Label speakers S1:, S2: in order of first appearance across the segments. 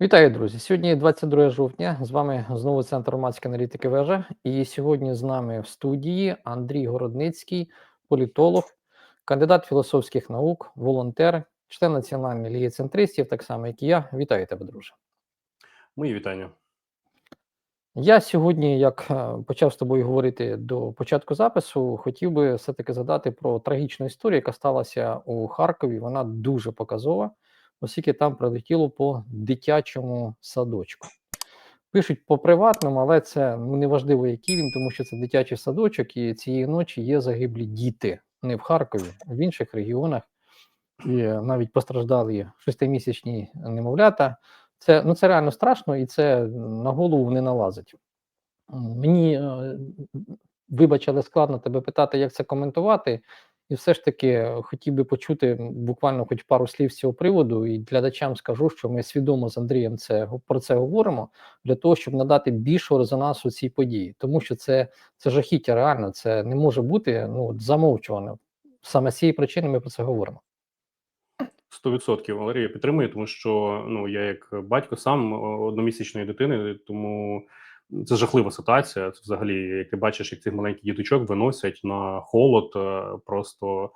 S1: Вітаю, друзі! Сьогодні 22 жовтня. З вами знову центр громадської аналітики вежа. І сьогодні з нами в студії Андрій Городницький, політолог, кандидат філософських наук, волонтер, член Національної ліги центристів, так само як і я. Вітаю тебе, друже.
S2: Мої вітання.
S1: Я сьогодні, як е, почав з тобою говорити до початку запису, хотів би все-таки згадати про трагічну історію, яка сталася у Харкові. Вона дуже показова, оскільки там прилетіло по дитячому садочку. Пишуть по приватному, але це ну, неважливо, який він, тому що це дитячий садочок, і цієї ночі є загиблі діти не в Харкові, а в інших регіонах. І навіть постраждали шестимісячні немовлята. Це ну це реально страшно, і це на голову не налазить. Мені е, вибач, але складно тебе питати, як це коментувати. І все ж таки хотів би почути буквально хоч пару слів з цього приводу, і глядачам скажу, що ми свідомо з Андрієм це про це говоримо для того, щоб надати більшого резонансу цій події, тому що це це жахіття реально, це не може бути ну замовчувано. Саме з цієї причини ми про це говоримо.
S2: 100% Валерія підтримує, тому що ну я як батько сам одномісячної дитини, тому це жахлива ситуація. Це взагалі, як ти бачиш, як цих маленьких діточок виносять на холод. Е, просто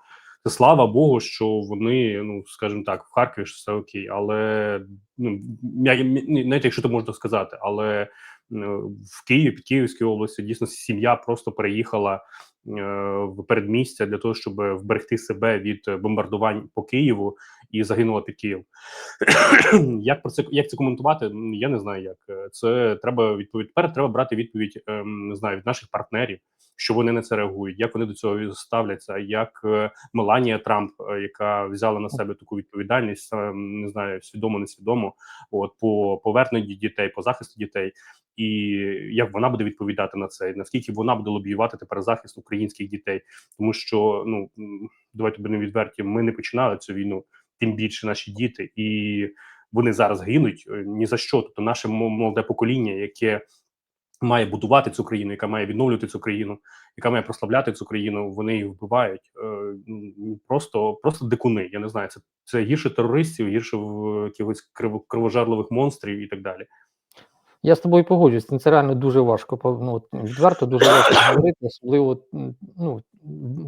S2: це слава Богу, що вони, ну скажімо так, в Харкові ж все окей, але ну навіть якщо ти можна сказати, але в Києві під Київській області дійсно сім'я просто переїхала е, в передмістя для того, щоб вберегти себе від бомбардувань по Києву і загинула під Київ. як про це як це коментувати? Я не знаю, як це треба відповідь. Тепер треба брати відповідь ем, не знаю від наших партнерів що вони на це реагують, як вони до цього ставляться, як е, Меланія Трамп, е, яка взяла на себе таку відповідальність, е, не знаю, свідомо, несвідомо, от по поверненню дітей, по захисту дітей, і як вона буде відповідати на це, наскільки вона буде лобіювати тепер захист українських дітей, тому що ну давайте будемо відверті, ми не починали цю війну, тим більше наші діти, і вони зараз гинуть ні за що. Тобто наше молоде покоління, яке має будувати цю країну, яка має відновлювати цю країну, яка має прославляти цю країну. Вони її вбивають е, просто просто дикуни. Я не знаю, це це гірше терористів, гірше в якихось кривожарливих монстрів і так далі.
S1: Я з тобою погоджуюсь, це реально дуже важко. Ну, відверто дуже важко говорити, особливо ну,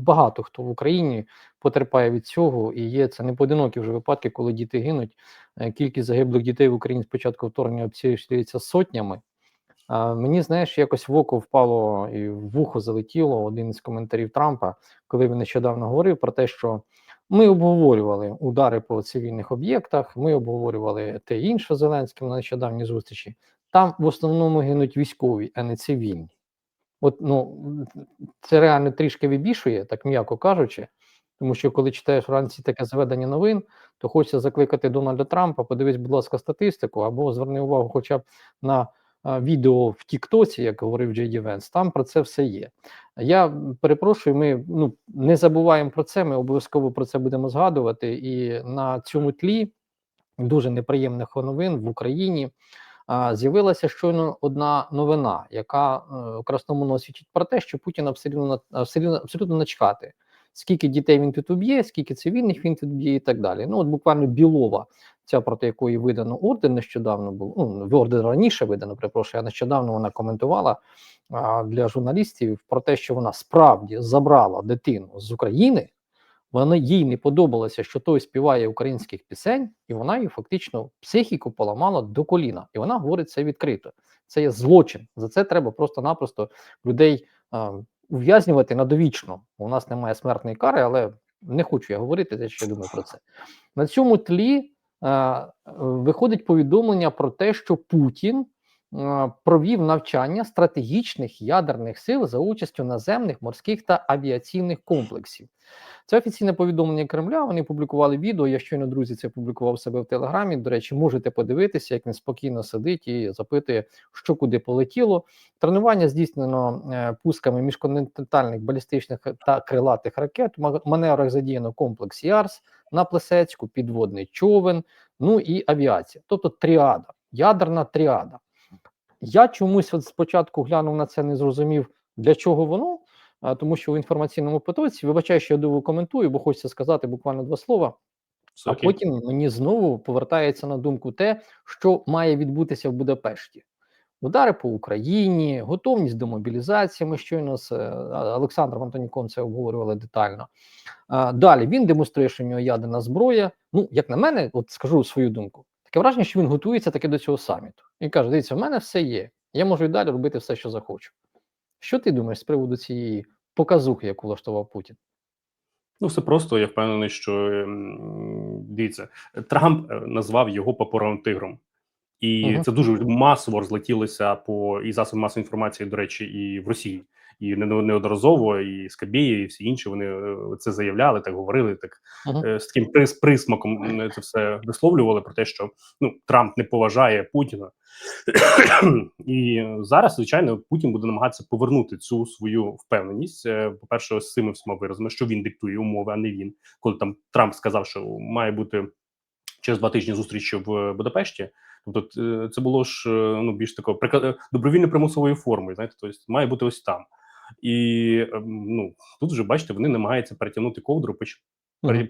S1: багато хто в Україні потерпає від цього, і є це не поодинокі вже випадки, коли діти гинуть. Е, кількість загиблих дітей в Україні спочатку вторгнення обцілюється сотнями. А, Мені, знаєш, якось в око впало і в вухо залетіло один із коментарів Трампа, коли він нещодавно говорив про те, що ми обговорювали удари по цивільних об'єктах, ми обговорювали те інше Зеленським на нещодавній зустрічі. Там в основному гинуть військові, а не цивільні. От ну це реально трішки вибішує, так м'яко кажучи. Тому що коли читаєш вранці таке зведення новин, то хочеться закликати Дональда Трампа, подивись, будь ласка, статистику, або зверни увагу, хоча б на відео в Тіктоці, як говорив Джей Венс, там про це все є. Я перепрошую, ми ну не забуваємо про це. Ми обов'язково про це будемо згадувати. І на цьому тлі дуже неприємних новин в Україні. З'явилася щойно одна новина, яка е, у красному свідчить про те, що Путін абсолютно абсолютно, начкати скільки дітей він тут уб'є, скільки цивільних він тут б'є і так далі. Ну от буквально Білова, ця проти якої видано ордер нещодавно був, ну ордер раніше видано, перепрошую, а нещодавно вона коментувала а, для журналістів про те, що вона справді забрала дитину з України. Вона їй не подобалося, що той співає українських пісень, і вона її фактично психіку поламала до коліна. І вона говорить це відкрито. Це є злочин. За це треба просто-напросто людей а, ув'язнювати на довічно. У нас немає смертної кари, але не хочу я говорити, те, що я думаю про це. На цьому тлі е, виходить повідомлення про те, що Путін провів навчання стратегічних ядерних сил за участю наземних, морських та авіаційних комплексів. Це офіційне повідомлення Кремля. Вони публікували відео. Я щойно друзі це публікував себе в Телеграмі. До речі, можете подивитися, як він спокійно сидить і запитує, що куди полетіло. Тренування здійснено е, пусками міжконтинентальних балістичних та крилатих ракет. Маневрах задіяно комплекс ЯРС на Плесецьку, підводний човен, ну і авіація, тобто тріада, ядерна тріада. Я чомусь от спочатку глянув на це, не зрозумів, для чого воно тому що в інформаційному потоці, вибачаю, що я довго коментую, бо хочеться сказати буквально два слова.
S2: Все
S1: А
S2: окей.
S1: потім мені знову повертається на думку те, що має відбутися в Будапешті. Удари по Україні, готовність до мобілізації. Ми щойно з е, Олександром Антоніком це обговорювали детально. Далі він демонструє, що в нього ядерна зброя. Ну, як на мене, от скажу свою думку. Таке враження, що він готується таки до цього саміту. І каже: дивіться, в мене все є. Я можу і далі робити все, що захочу. Що ти думаєш з приводу цієї показухи, яку влаштував Путін?
S2: Ну, все просто. Я впевнений, що ем, дивіться, Трамп е, назвав його паперовим тигром, і
S1: Мгм.
S2: це дуже масово розлетілося по і засобам масової інформації, до речі, і в Росії. І неодноразово, і Скабєєв, і всі інші вони е, це заявляли, так говорили, так
S1: Мгм.
S2: е, з таким прис- присмаком це все висловлювали про те, що ну Трамп не поважає Путіна. І зараз, звичайно, Путін буде намагатися повернути цю свою впевненість. Е, По-перше, з цими всіма виразами, що він диктує умови, а не він. Коли там Трамп сказав, що має бути через два тижні зустріч в Будапешті. Тобто, е, це було ж е, ну більш такого добровільно примусової форми. Знаєте, тобто має бути ось там. І ем, ну тут вже бачите, вони намагаються перетягнути ковдру,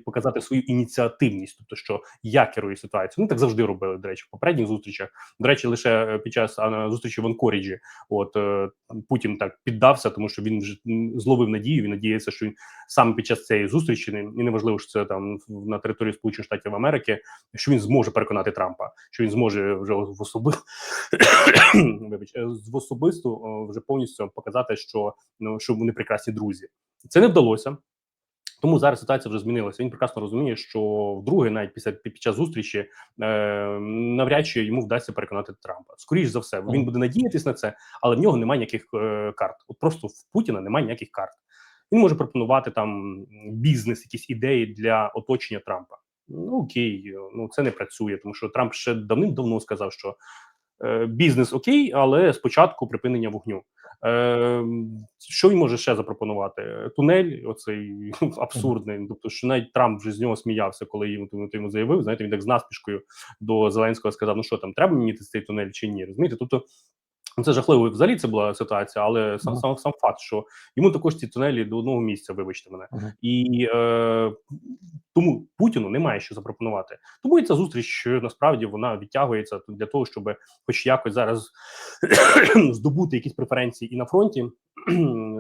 S2: показати свою ініціативність, тобто що я керую ситуацією. Вони так завжди робили. До речі, в попередніх зустрічах. До речі, лише е, під час зустрічі в Анкоріджі, от е, Путін так піддався, тому що він вже зловив надію. Він надіється, що він саме під час цієї зустрічі, і неважливо, що це там на території Сполучених Штатів Америки, що він зможе переконати Трампа, що він зможе вже в особи е, в особисту вже повністю показати, що ну що вони прекрасні друзі. Це не вдалося. Тому зараз ситуація вже змінилася. Він прекрасно розуміє, що вдруге, навіть після під час зустрічі, е, навряд чи йому вдасться переконати Трампа. Скоріш за все, він буде надіятись на це, але в нього немає ніяких е, карт. От просто в Путіна немає ніяких карт. Він може пропонувати там бізнес, якісь ідеї для оточення Трампа. Ну окей, ну це не працює, тому що Трамп ще давним-давно сказав, що бізнес окей, але спочатку припинення вогню. Е, що він може ще запропонувати? Тунель, оцей абсурдний. Тобто, що навіть Трамп вже з нього сміявся, коли йому йому заявив. Знаєте, він так з наспішкою до Зеленського сказав: Ну що там, треба мені цей тунель чи ні? Розумієте? Тобто. Це жахливо взагалі це була ситуація, але сам сам сам факт, що йому також ці тунелі до одного місця, вибачте мене, і е, тому Путіну немає що запропонувати. Тому і ця зустріч насправді вона відтягується для того, щоб хоч якось зараз здобути якісь преференції і на фронті,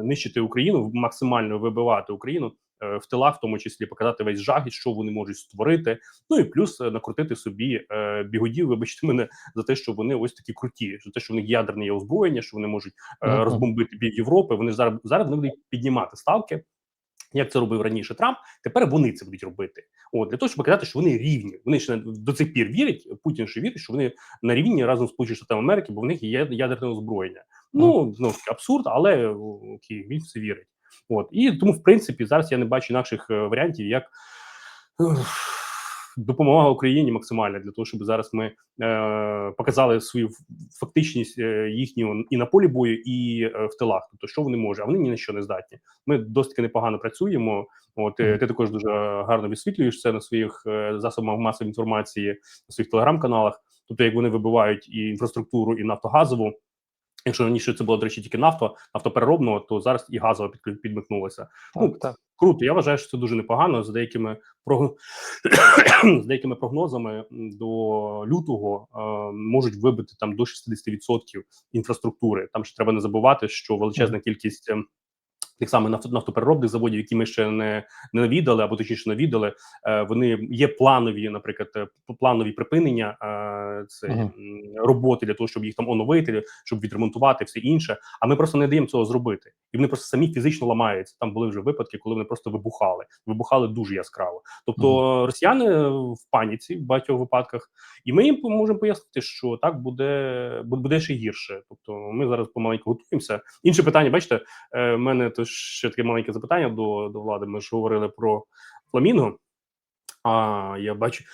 S2: нищити Україну, максимально вибивати Україну в тилах, в тому числі показати весь жах, і що вони можуть створити. Ну і плюс е, накрутити собі е, бігодів, вибачте мене за те, що вони ось такі круті, за те, що в них ядерне є озброєння, що вони можуть е, розбомбити пів Європи. Вони зараз зараз вони будуть піднімати ставки. Як це робив раніше Трамп, тепер вони це будуть робити. От для того, щоб показати, що вони рівні. Вони ще до цих пір вірять. Путін ще вірить, що вони на рівні разом з Сполученими Штатами Америки, бо в них є ядерне озброєння. Ну знову ж таки абсурд, але окей, він в це вірить. От і тому, в принципі, зараз я не бачу інакших е, варіантів, як допомога Україні максимальна для того, щоб зараз ми е, показали свою фактичність е, їхню і на полі бою, і е, в тилах. Тобто, що вони можуть, а вони ні на що не здатні. Ми досить непогано працюємо. От
S1: Мгм.
S2: ти також дуже гарно висвітлюєш це на своїх е, засобах масової інформації, на своїх телеграм-каналах. Тобто, як вони вибивають і інфраструктуру, і нафтогазову. Якщо раніше це було, до речі, тільки нафто, нафтопереробного, то зараз і газова підклю- підмикнулася. Ну,
S1: Так, так.
S2: Круто, я вважаю, що це дуже непогано. З деякими прог... з деякими прогнозами до лютого е, можуть вибити там до 60% інфраструктури. Там ще треба не забувати, що величезна кількість. Тих самих нафто- нафтопереробних заводів, які ми ще не, не навідали, або точніше навідали, е, вони є планові, наприклад, е, планові припинення е, це
S1: Мгм.
S2: м, роботи для того, щоб їх там оновити, щоб відремонтувати все інше. А ми просто не даємо цього зробити, і вони просто самі фізично ламаються. Там були вже випадки, коли вони просто вибухали, вибухали дуже яскраво. Тобто росіяни в паніці в багатьох випадках, і ми їм можемо пояснити, що так буде буде ще гірше. Тобто, ми зараз помаленьку готуємося. Інше питання, бачите, в мене то ще таке маленьке запитання до, до влади. Ми ж говорили про фламінго. А я бачу,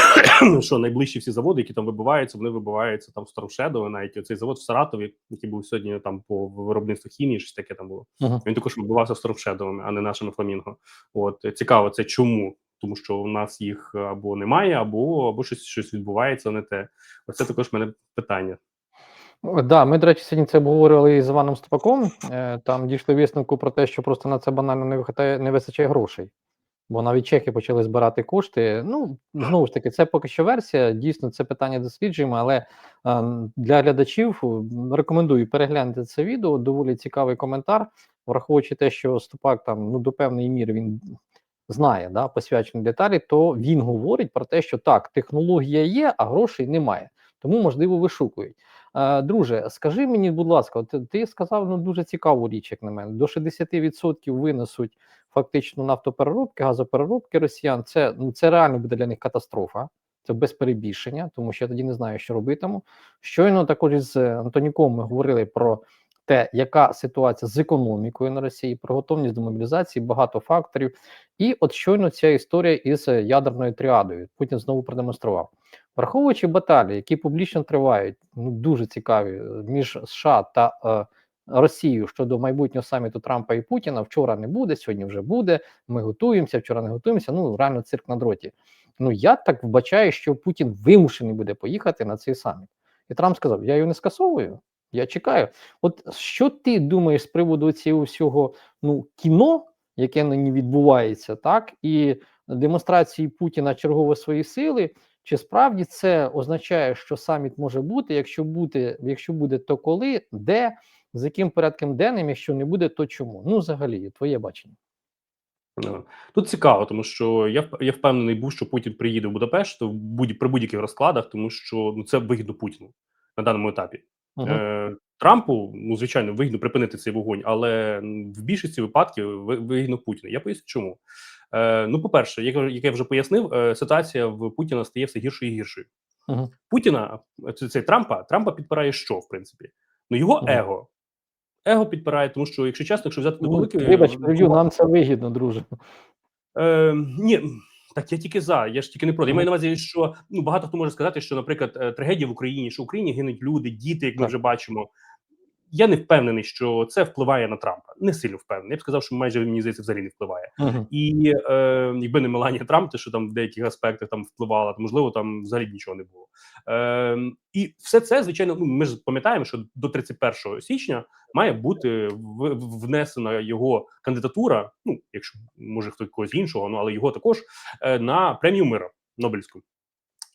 S2: що найближчі всі заводи, які там вибиваються, вони вибиваються там в Старошедово, навіть оцей завод в Саратові, який був сьогодні там по виробництву хімії, щось таке там було.
S1: Мгм.
S2: Він також вибивався Старошедовими, а не нашими фламінго. От цікаво, це чому? Тому що у нас їх або немає, або або щось щось відбувається не те. Оце також в мене питання.
S1: Да, ми, до речі, сьогодні це обговорювали із Іваном Ступаком. Е, Там дійшли висновку про те, що просто на це банально не вистачає, не вистачає грошей. Бо навіть чехи почали збирати кошти. Ну знову ж таки, це поки що версія. Дійсно, це питання досліджуємо, але е, для глядачів рекомендую переглянути це відео. Доволі цікавий коментар, враховуючи те, що Ступак там ну до певної міри він знає да, посвячені деталі, то він говорить про те, що так, технологія є, а грошей немає. Тому можливо вишукують. Е, друже, скажи мені, будь ласка, ти сказав ну дуже цікаву річ, як на мене. До 60% винесуть фактично нафтопереробки, газопереробки росіян. Це ну це реально буде для них катастрофа. Це без перебільшення, тому що я тоді не знаю, що робитиму. Щойно також із Антоніком ми говорили про те, яка ситуація з економікою на Росії, про готовність до мобілізації, багато факторів. І от щойно ця історія із ядерною тріадою Путін знову продемонстрував. Враховуючи баталії, які публічно тривають, ну дуже цікаві е, між США та е, Росією щодо майбутнього саміту Трампа і Путіна. Вчора не буде, сьогодні вже буде. Ми готуємося, вчора не готуємося. Ну реально цирк на дроті. Ну я так вбачаю, що Путін вимушений буде поїхати на цей саміт. І Трамп сказав: Я його не скасовую. Я чекаю. От що ти думаєш з приводу цього всього ну кіно, яке нині відбувається, так і демонстрації Путіна чергово свої сили. Чи справді це означає, що саміт може бути? Якщо бути, якщо буде, то коли, де, з яким порядком денним, якщо не буде, то чому? Ну, взагалі, твоє бачення.
S2: Тут цікаво, тому що я я впевнений був, що Путін приїде в Будапешт в будь при будь-яких розкладах, тому що ну це вигідно Путіну на даному етапі.
S1: Угу.
S2: Е, Трампу, ну звичайно, вигідно припинити цей вогонь, але в більшості випадків ви- вигідно Путіну. Я поясню, чому. Е, ну, по-перше, як, я- як я вже пояснив, е, ситуація в Путіна стає все гіршою і гіршою.
S1: Угу.
S2: Путіна, це, це Трампа, Трампа підпирає що, в принципі? Ну його
S1: Мгм.
S2: его. Его підпирає, тому що, якщо чесно, якщо взяти
S1: Ну,
S2: великий
S1: вибач, прев'ю, нам це вигідно, друже.
S2: Е, ні, так я тільки за, я ж тільки не проти. Я маю на увазі, що ну багато хто може сказати, що, наприклад, е, трагедія в Україні, що в Україні гинуть люди, діти, як ми
S1: Так.
S2: вже бачимо. Я не впевнений, що це впливає на Трампа. Не сильно впевнений. Я б сказав, що майже мені здається, взагалі не впливає.
S1: Угу.
S2: І е, якби не Меланія Трамп, те, що там в деяких аспектах там впливала, то можливо там взагалі нічого не було. Е, і все це, звичайно, ну ми ж пам'ятаємо, що до 31 січня має бути внесена його кандидатура. Ну, якщо може хтось когось іншого, ну але його також е, на премію мира Нобелівську.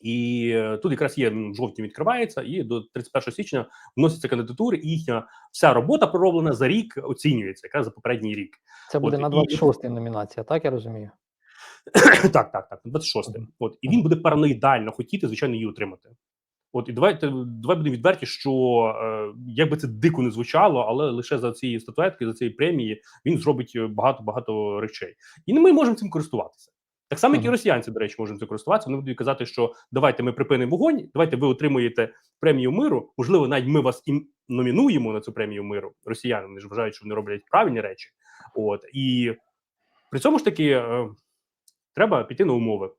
S2: І е, тут якраз є в жовтні відкривається, і до 31 січня вносяться кандидатури, і їхня вся робота пророблена за рік оцінюється, якраз за попередній рік.
S1: Це буде
S2: От,
S1: на
S2: і-
S1: 26 номінація, так я розумію.
S2: так, так, так, 26
S1: Мгм.
S2: От і він буде параноїдально хотіти, звичайно, її отримати. От і давайте давай будемо відверті, що е, як би це дико не звучало, але лише за цієї статуетки, за цієї премії він зробить багато багато речей, і ми можемо цим користуватися. Так само, як і росіянці, до речі, цим користуватися. Вони будуть казати, що давайте ми припинимо вогонь, давайте ви отримуєте премію миру. Можливо, навіть ми вас і номінуємо на цю премію миру. Росіяни вони ж вважають, що вони роблять правильні речі. От і при цьому ж таки е, треба піти на умови.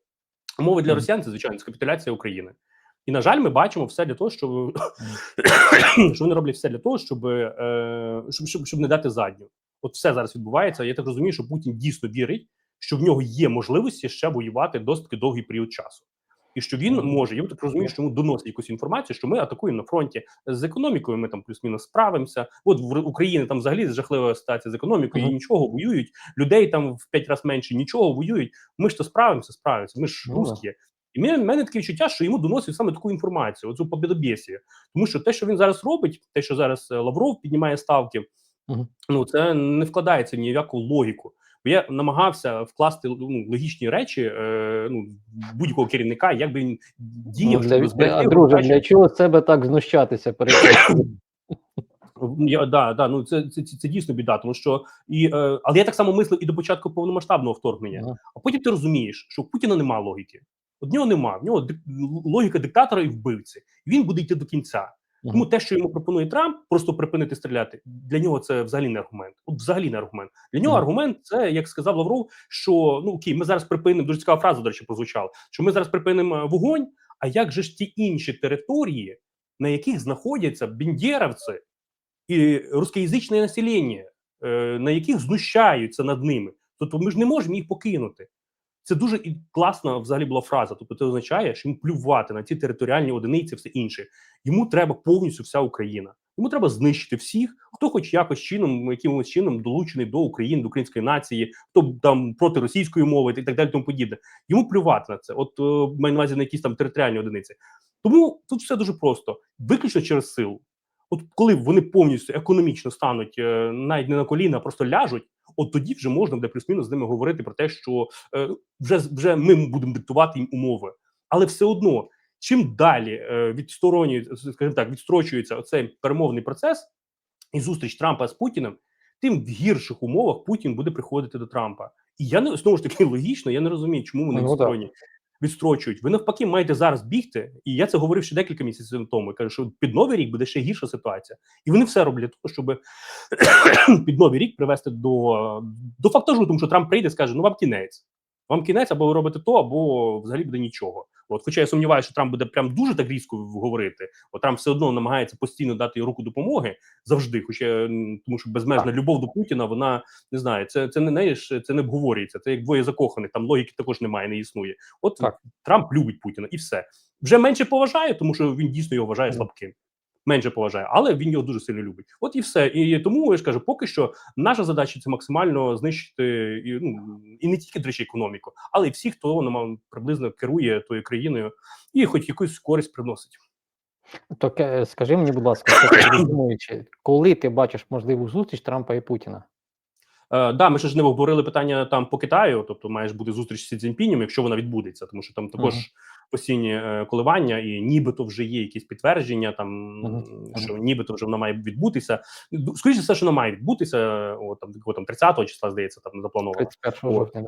S2: Умови для росіян це звичайно це капітуляція України. І на жаль, ми бачимо все для того, щоб що вони роблять все для того, щоб, е, щоб, щоб, щоб не дати задню. От все зараз відбувається. Я так розумію, що Путін дійсно вірить, що в нього є можливості ще воювати досить довгий період часу. І що він може, я так розумію, що йому доносить якусь інформацію, що ми атакуємо на фронті з економікою. Ми там плюс-мінус справимося. От в Україні там взагалі жахлива ситуація з економікою, і нічого воюють. Людей там в п'ять разів менше нічого воюють. Ми ж то справимося, справимося. Ми ж
S1: Ну да.
S2: русські. І в мене таке відчуття, що йому доносять саме таку інформацію, оцю побідобєсію. Тому що те, що він зараз робить, те, що зараз е, Лавров піднімає ставки,
S1: Мгм.
S2: ну це не вкладається ні в яку логіку. Бо я намагався вкласти ну, логічні речі е, ну, будь-якого керівника, як би він діяв,
S1: Ну,
S2: щоб
S1: для,
S2: зберегти
S1: для, друже, для чого з себе так знущатися перед?
S2: Я, да, да, ну це, це, це, це дійсно біда, тому що і е, але я так само мислив і до початку повномасштабного вторгнення.
S1: Ага.
S2: А потім ти розумієш, що у Путіна нема логіки. От нього нема. В нього логіка диктатора і вбивці. Він буде йти до кінця. Тому те, що йому пропонує Трамп, просто припинити стріляти, для нього це взагалі не аргумент. От взагалі не аргумент. Для нього аргумент це, як сказав Лавров, що ну окей, ми зараз припинимо. Дуже цікава фраза, до речі, прозвучала, що ми зараз припинимо е, вогонь. А як же ж ті інші території, на яких знаходяться бендєровці і рускоязичне населення, е, на яких знущаються над ними? Тобто ми ж не можемо їх покинути. Це дуже і класна взагалі була фраза. Тобто, це означає, що йому плювати на ці територіальні одиниці, все інше. Йому треба повністю вся Україна. Йому треба знищити всіх, хто хоч якось чином, якимось чином долучений до України, до української нації, хто там проти російської мови і так далі. Тому подібне. Йому плювати на це. От е, маю на увазі на якісь там територіальні одиниці. Тому тут все дуже просто, виключно через силу. От коли вони повністю економічно стануть е, навіть не на коліна, а просто ляжуть. От тоді вже можна буде плюс-мінус з ними говорити про те, що е, вже вже ми будемо диктувати їм умови, але все одно, чим далі е, відсторонюється, скажімо так, відстрочується оцей перемовний процес і зустріч Трампа з Путіним, тим в гірших умовах Путін буде приходити до Трампа. І я не знову ж таки логічно, я не розумію, чому вони
S1: Ну, да.
S2: Відстрочують. Ви навпаки маєте зараз бігти, і я це говорив ще декілька місяців тому. Я кажу, що під новий рік буде ще гірша ситуація, і вони все роблять того, щоб під новий рік привести до, до фактажу, тому що Трамп прийде і скаже: ну вам кінець. Вам кінець, або ви робите то, або взагалі буде нічого. От, хоча я сумніваюся, що Трамп буде прям дуже так різко говорити. От Трамп все одно намагається постійно дати руку допомоги завжди. Хоча тому, що безмежна любов до Путіна, вона не знаю, це це не знаєш, це не обговорюється. Це як двоє закоханих. Там логіки також немає, не існує. От
S1: Так.
S2: Трамп любить Путіна і все вже менше поважає, тому що він дійсно його вважає слабким. Менше поважає, але він його дуже сильно любить. От і все. І тому я ж кажу, поки що наша задача це максимально знищити і ну і не тільки до речі, економіку, але й всіх, хто нам приблизно керує тою країною і хоч якусь користь приносить.
S1: Так е, скажи мені, будь ласка, коли ти бачиш можливу зустріч Трампа і Путіна?
S2: Е, да, ми ще ж не обговорили питання там по Китаю, тобто має ж бути зустріч з Цзіньпінем, якщо вона відбудеться, тому що там також. Постійні е, коливання, і нібито вже є якісь підтвердження, там
S1: Мгм.
S2: що нібито вже воно має відбутися. Скоріше все, що вона має відбутися. О, там о, там 30-го числа здається, там заплановано.
S1: 31
S2: От.
S1: жовтня.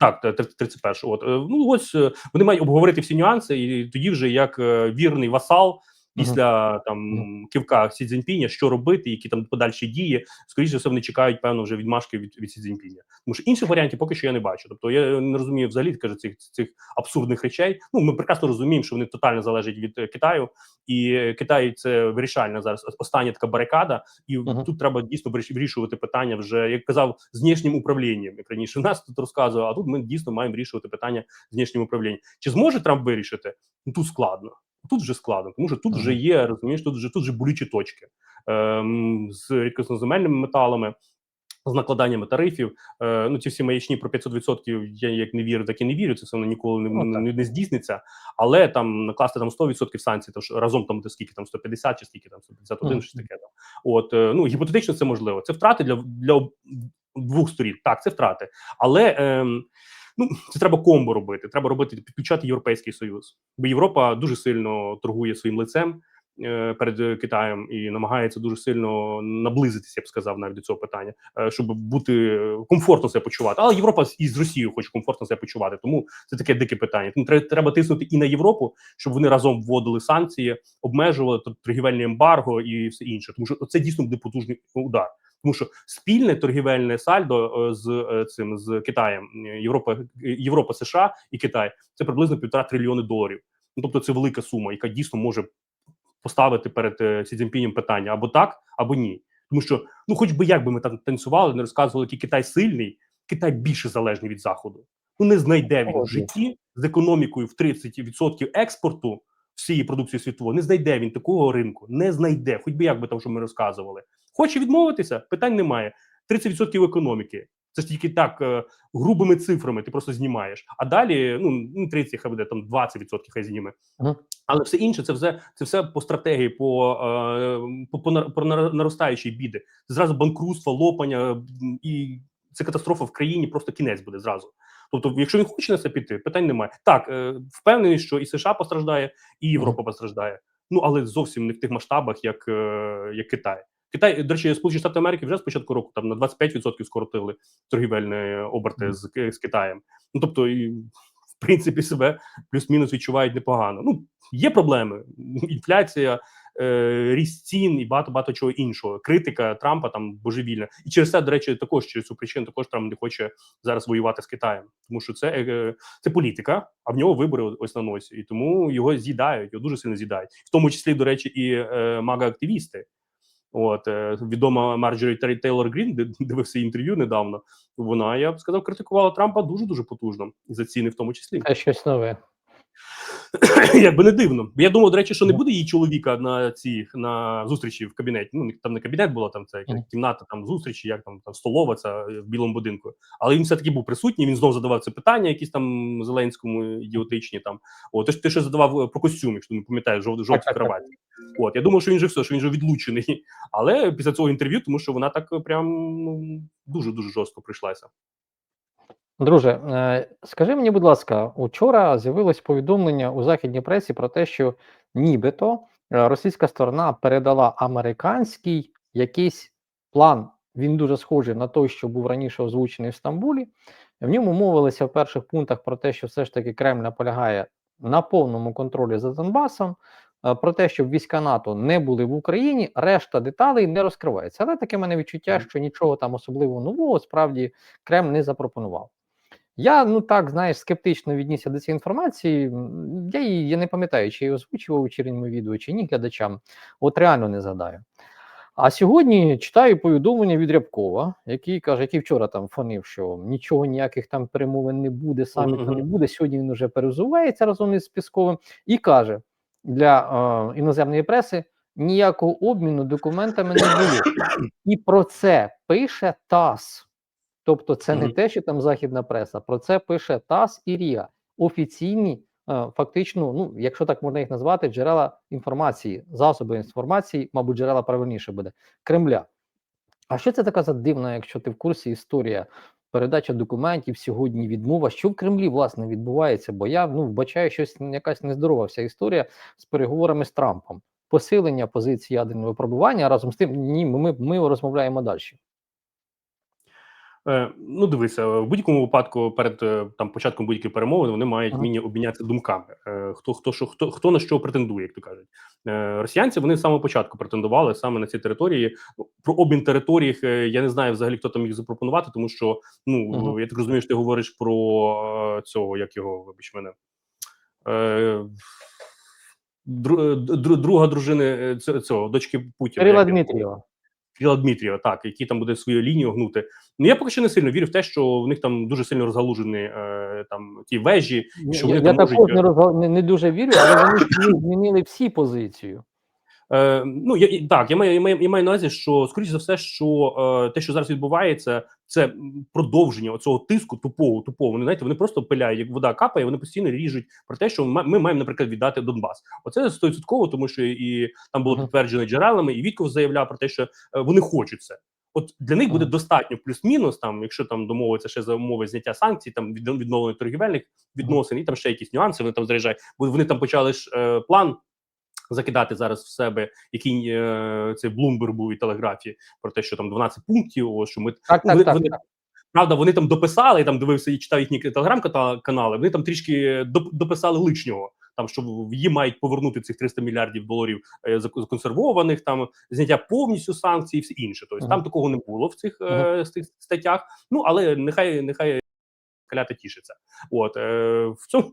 S2: Так, те- те- 31. От е, ну ось е, вони мають обговорити всі нюанси, і тоді вже як вірний васал. Після там кивка Сі Цзіньпіня, що робити, які там подальші дії, скоріше все, вони чекають певно вже відмашки від, від Сі Цзіньпіня. Тому що інших варіантів поки що я не бачу. Тобто я не розумію взагалі каже цих цих абсурдних речей. Ну ми прекрасно розуміємо, що вони тотально залежать від е, Китаю, і е, Китай це вирішальна зараз остання така барикада, і
S1: Мгм.
S2: тут треба дійсно виріш- вирішувати питання вже як казав з внішнім управлінням. Як раніше нас тут розказував, а тут ми дійсно маємо вирішувати питання з внішнім управлінням. Чи зможе Трамп вирішити? Ну тут складно. Тут вже складно, тому що тут вже є, розумієш, тут вже тут вже болючі точки ем, з рідкозноземельними металами, з накладаннями тарифів. Е, ну ці всі маячні про 500% я як не вірю, так і не вірю. Це все одно ніколи не,
S1: Ну,
S2: не, не здійсниться. Але там накласти там 100% санкцій, то ж разом там де скільки там 150 чи скільки там 151,
S1: Мгм.
S2: щось таке там. От е, ну гіпотетично це можливо. Це втрати для для двох сторін. Так, це втрати, але. Ем, Ну, це треба комбо робити. Треба робити підключати Європейський Союз, бо Європа дуже сильно торгує своїм лицем е, перед е, Китаєм і намагається дуже сильно наблизитися, я б сказав, навіть до цього питання, е, щоб бути комфортно себе почувати. Але Європа і з Росією хоче комфортно себе почувати. Тому це таке дике питання. Тому треба тиснути і на Європу, щоб вони разом вводили санкції, обмежували торгівельне ембарго і все інше. Тому що це дійсно буде потужний удар. Тому що спільне торгівельне сальдо е, з е, цим з Китаєм, е, Європа, Європа, США і Китай це приблизно півтора трильйони доларів. Ну тобто це велика сума, яка дійсно може поставити перед Сі Цзіньпінем питання або так, або ні. Тому що ну, хоч би як би ми там танцювали, не розказували, який Китай сильний, Китай більше залежний від заходу. Ну не знайде він в житті з економікою в 30% експорту всієї продукції світової. Не знайде він такого ринку, не знайде. Хоч би як би там, що ми розказували. Хоче відмовитися? Питань немає. 30% економіки. Це ж тільки так е, грубими цифрами ти просто знімаєш. А далі ну не 30, хай буде там 20% хай зніме.
S1: Мгм.
S2: Але все інше, це все це все по стратегії, по, е, по, по, по наростаючій біди. Це зразу банкрутство, лопання і це катастрофа в країні, просто кінець буде зразу. Тобто, якщо він хоче на це піти, питань немає. Так, е, впевнений, що і США постраждає, і Європа постраждає. Ну але зовсім не в тих масштабах, як, як Китай. Китай, до речі, Сполучені Штати Америки вже з початку року там на 25% скоротили торгівельні оберти з, з Китаєм. Ну тобто, і, в принципі, себе плюс-мінус відчувають непогано. Ну є проблеми: інфляція, е, ріст цін і багато багато чого іншого. Критика Трампа там божевільна. І через це, до речі, також через цю причину також Трамп не хоче зараз воювати з Китаєм, тому що це, е, це політика, а в нього вибори ось на носі, і тому його з'їдають, його дуже сильно з'їдають, в тому числі, до речі, і е, мага-активісти. От е, відома Марджорі Тей- Тейлор Грін, дивився інтерв'ю недавно. Вона, я б сказав, критикувала Трампа дуже дуже потужно за ціни, в тому числі.
S1: Це щось нове.
S2: Якби не дивно. Я думав, до речі, що не буде її чоловіка на цих на зустрічі в кабінеті. Ну там не кабінет була, там це кімната там зустрічі, як там, там столова, це е, в білому будинку. Але він все таки був присутній. Він знов задавав це питання, якісь там Зеленському ідіотичні. Там о, ти ж ти ще задавав е, про костюм, якщо ти не пам'ятаєш, жов,
S1: так.
S2: кроваті. От я думав, що він же все, що він же відлучений. Але після цього інтерв'ю, тому що вона так е, прям ну, дуже дуже жорстко прийшлася.
S1: Друже, е, скажи мені, будь ласка, учора з'явилось повідомлення у західній пресі про те, що нібито е, російська сторона передала американський якийсь план. Він дуже схожий на той, що був раніше озвучений в Стамбулі. В ньому мовилося в перших пунктах про те, що все ж таки Кремль наполягає на повному контролі за Донбасом, е, про те, щоб війська НАТО не були в Україні, решта деталей не розкривається. Але таке мене відчуття, що нічого там особливо нового справді Кремль не запропонував. Я ну так знаєш скептично віднісся до цієї інформації. Я її я не пам'ятаю, чи її озвучував у черіньому відео, чи ні глядачам. От реально не згадаю. А сьогодні читаю повідомлення від Рябкова, який каже, який вчора там фонив, що нічого ніяких там перемовин не буде, саміту не буде. Сьогодні він вже перезувається разом із Пісковим і каже для е, іноземної преси: ніякого обміну документами не було. І про це пише ТАСС. Тобто, це не те, що там західна преса, про це пише ТАСС і РІА. Офіційні, е, фактично, ну, якщо так можна їх назвати, джерела інформації, засоби інформації, мабуть, джерела правильніше буде Кремля. А що це така за дивна, якщо ти в курсі історія передача документів сьогодні, відмова? Що в Кремлі власне відбувається? Бо я ну вбачаю щось якась нездорова вся історія з переговорами з Трампом, посилення позиції ядерного випробування. Разом з тим, ні, ми, ми розмовляємо далі.
S2: Е, ну, дивися, в будь-якому випадку перед е, там початком будь-яких перемовин вони мають вміння обмінятися думками. Е, хто хто що хто хто на що претендує, як то кажуть. Росіянці вони з самого початку претендували саме на ці території. Ну, Про обмін територій я не знаю взагалі, хто там міг запропонувати, тому що ну
S1: Ага.
S2: я так розумію, що ти говориш про цього, як його вибач мене. Дру- дру- друга дружини цього дочки Путіна.
S1: Кирила? Дмитрієва.
S2: Кирила Дмитрієва, так, який там буде свою лінію гнути. Ну я поки що не сильно вірю в те, що в них там дуже сильно розгалужені е, там ті вежі, і що вони
S1: я
S2: там можуть.
S1: також не, розгал... не, не дуже вірю, але вони змінили всі позицію.
S2: Е, ну я так, я маю, я маю, я маю на увазі, що скоріш за все, що е, те, що зараз відбувається, це продовження цього тиску тупого, тупого. Вони знаєте, вони просто пиляють, як вода капає, вони постійно ріжуть про те, що ми, ми маємо, наприклад, віддати Донбас. Оце стовідсотково, тому що і там було підтверджено джерелами, і Вітков заявляв про те, що е, вони хочуть це. От для них буде достатньо плюс-мінус, там, якщо там домовиться ще за умови зняття санкцій, там відновлення торгівельних відносин, і там ще якісь нюанси. Вони там заряджають, бо вони там почали ж е, план закидати зараз в себе, який е, цей Bloomberg був і телеграфії про те, що там 12 пунктів. О, що ми
S1: Так, так,
S2: вони,
S1: так.
S2: вони,
S1: так.
S2: правда, вони там дописали. Я там дивився і читав їхні телеграм-канали. Вони там трішки доп- дописали лишнього. Там що в- їм мають повернути цих 300 мільярдів доларів е, законсервованих, там зняття повністю санкцій, і все інше. Тобто
S1: Мгм.
S2: там такого не було в цих е, з тих статтях. Ну але нехай нехай каляти тішиться. От е, в цьому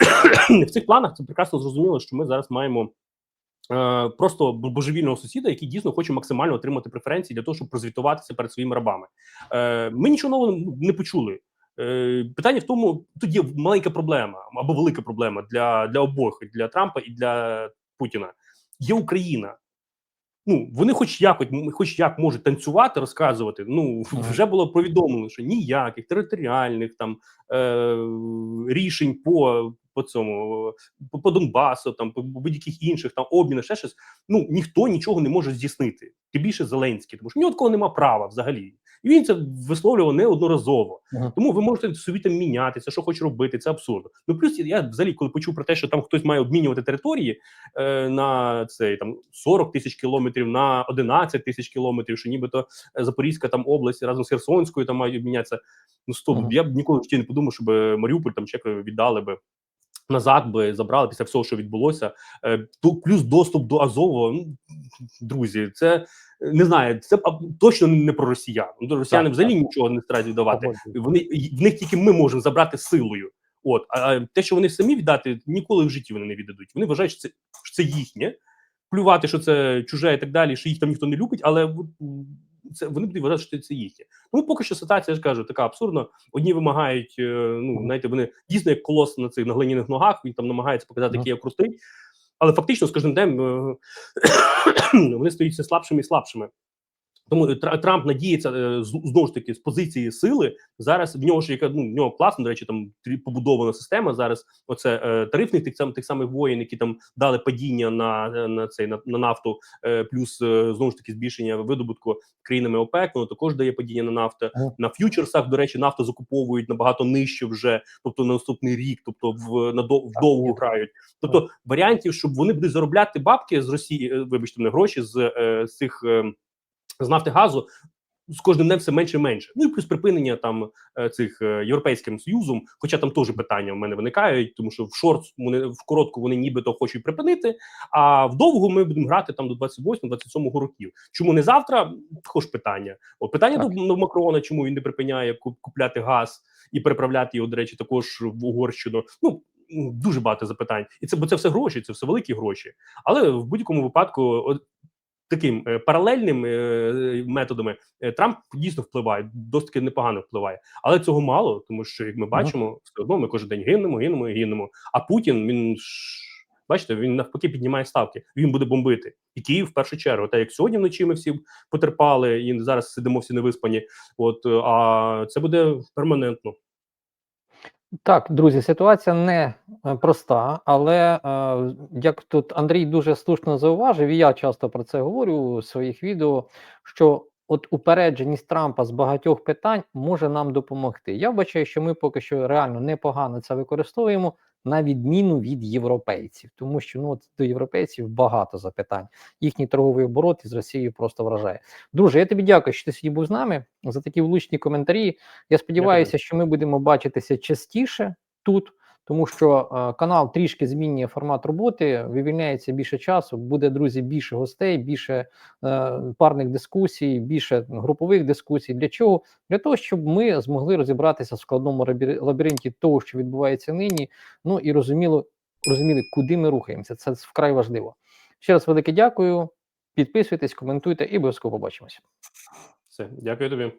S2: в цих планах це прекрасно зрозуміло, що ми зараз маємо. Е, просто божевільного сусіда, який дійсно хоче максимально отримати преференції для того, щоб прозвітуватися перед своїми рабами. Е, ми нічого нового не почули. Е, питання в тому, тут є маленька проблема або велика проблема для, для обох для Трампа і для Путіна. Є Україна. Ну вони, хоч якось, хоч як можуть танцювати, розказувати. Ну вже було повідомлено, що ніяких територіальних там е, рішень по, по цьому по, по Донбасу, там по будь-яких інших там обмінах, ще щось. Ну ніхто нічого не може здійснити. Тим більше Зеленський, тому що ні от кого нема права взагалі. І він це висловлював неодноразово.
S1: Мгм.
S2: Тому ви можете собі там мінятися, що хоче робити. Це абсурдно. Ну плюс я взагалі, коли почув про те, що там хтось має обмінювати території е, на цей там 40 тисяч кілометрів, на 11 тисяч кілометрів, що нібито е, Запорізька там область разом з Херсонською там мають обмінятися. Ну стоп,
S1: Мгм.
S2: я б ніколи в житті не подумав, щоб Маріуполь там чеки віддали би. Назад би забрали після всього, що відбулося, Е, плюс доступ до Азову. Ну, друзі, це не знаю, це точно не про росіян. Ну, росіяни
S1: Так,
S2: взагалі
S1: так.
S2: нічого не старають віддавати. Вони в них тільки ми можемо забрати силою. От а те, що вони самі віддати, ніколи в житті вони не віддадуть. Вони вважають, що це, що це їхнє. Плювати, що це чуже і так далі, що їх там ніхто не любить, але це вони будуть вважати, що це їхнє. Тому поки що ситуація я ж кажу, така абсурдна. Одні вимагають, е, ну знаєте, вони дійсно як колос на цих на глиняних ногах. Він там намагається показати, який я крутий. Але фактично з кожним днем е, вони стають все слабшими і слабшими. Тому Тра- Трамп надіється е, знову ж таки з позиції сили. Зараз в нього ж яка ну в нього класно, до речі, там побудована система. Зараз оце е, тарифних тих сам тих самих воєн, які там дали падіння на, е, на цей на, на нафту, е, плюс е, знову ж таки збільшення видобутку країнами ОПЕК. Воно також дає падіння на нафту.
S1: Ага.
S2: На ф'ючерсах, до речі, нафту закуповують набагато нижче вже, тобто на наступний рік, тобто в на дов- вдовгу грають. Тобто варіантів, щоб вони будуть заробляти бабки з Росії, е, вибачте мене гроші з, е, з цих. е, з нафти газу з кожним днем все менше і менше. Ну і плюс припинення там е, цих е, європейським союзом. Хоча там теж питання в мене виникають, тому що в шорт вони в коротку вони нібито хочуть припинити. А в довгу ми будемо грати там до 28-27 років. Чому не завтра? Також питання. От питання
S1: Так.
S2: до, Макрона, чому він не припиняє купляти газ і переправляти його, до речі, також в Угорщину. Ну дуже багато запитань, і це бо це все гроші, це все великі гроші. Але в будь-якому випадку, таким е, паралельним е, методами е, Трамп дійсно впливає, досить таки непогано впливає. Але цього мало, тому що як ми бачимо, все одно ми кожен день гинемо, гинемо гинемо. А Путін він. Бачите, він навпаки піднімає ставки. Він буде бомбити і Київ в першу чергу. Та як сьогодні вночі ми всі потерпали, і зараз сидимо всі невиспані. От а це буде перманентно.
S1: Так, друзі, ситуація не е, проста, але е, як тут Андрій дуже слушно зауважив, і я часто про це говорю у своїх відео, що от упередженість Трампа з багатьох питань може нам допомогти. Я вбачаю, що ми поки що реально непогано це використовуємо на відміну від європейців, тому що ну от до європейців багато запитань. Їхній торговий оборот із Росією просто вражає. Друже, я тобі дякую, що ти сьогодні був з нами за такі влучні коментарі. Я сподіваюся, що ми будемо бачитися частіше тут, тому що е, канал трішки змінює формат роботи, вивільняється більше часу. Буде друзі, більше гостей, більше е, парних дискусій, більше групових дискусій. Для чого? Для того, щоб ми змогли розібратися в складному лабіринті того, що відбувається нині. Ну і розуміло, розуміли, куди ми рухаємося. Це вкрай важливо. Ще раз велике дякую. Підписуйтесь, коментуйте і обов'язково побачимося.
S2: Все, дякую тобі.